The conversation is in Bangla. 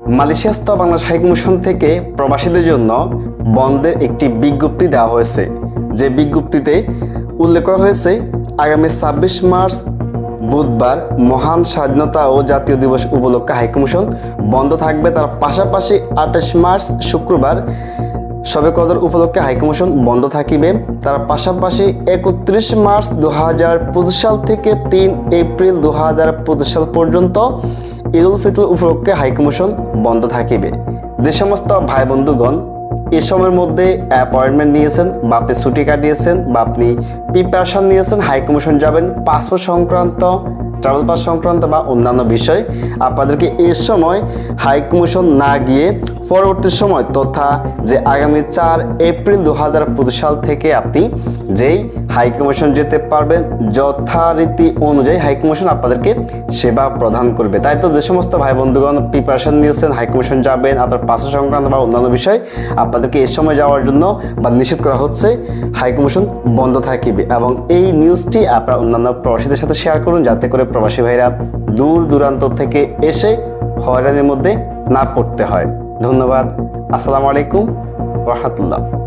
মালয়েশিয়াস্থ বাংলাদেশ হাইকমিশন থেকে প্রবাসীদের জন্য বন্ধের একটি বিজ্ঞপ্তি দেওয়া হয়েছে। যে বিজ্ঞপ্তিতে উল্লেখ করা হয়েছে, আগামী ছাব্বিশ মার্চ বুধবার মহান স্বাধীনতা ও জাতীয় দিবস উপলক্ষে হাইকমিশন বন্ধ থাকবে। তার পাশাপাশি আঠাশ মার্চ শুক্রবার সবে কদর উপলক্ষে হাইকমিশন বন্ধ থাকিবে। তার পাশাপাশি একত্রিশ মার্চ দু হাজার পঁচিশ সাল থেকে তিন এপ্রিল দু হাজার পঁচিশ সাল পর্যন্ত ঈদ উল ফিতর উপলক্ষে হাইকমিশন বন্ধ থাকিবে। যে সমস্ত ভাই বন্ধুগণ এ সময়ের মধ্যে অ্যাপয়েন্টমেন্ট নিয়েছেন বা আপনি ছুটি কাটিয়েছেন বা আপনি প্রিপারেশন নিয়েছেন হাইকমিশন যাবেন পাসপোর্ট সংক্রান্ত ট্রাভেল পাস সংক্রান্ত বা অন্যান্য বিষয়, আপনাদেরকে এই সময় হাই কমিশন না গিয়ে পরবর্তী সময় তথা যে আগামী চার এপ্রিল দু হাজার পঁচিশ সাল থেকে আপনি যেই হাই কমিশন যেতে পারবেন, যথারীতি অনুযায়ী হাই কমিশন আপনাদেরকে সেবা প্রদান করবে। তাই তো যে সমস্ত ভাই বন্ধুগণ প্রিপারেশন নিয়েছেন হাই কমিশন যাবেন, আপনার পাসপোর্ট সংক্রান্ত বা অন্যান্য বিষয় আপনাদেরকে এই সময় যাওয়ার জন্য বা নিষেধ করা হচ্ছে হাই কমিশন বন্ধ থাকিবে এবং এই নিউজটি আপনার অন্যান্য প্রবাসীদের সাথে শেয়ার করুন, যাতে করে প্রবাসী ভাইরা দূর দূরান্ত থেকে এসে হয়রানির মধ্যে না পড়তে হয়। ধন্যবাদ। আসসালামু আলাইকুম। রহমতুল্লাহ।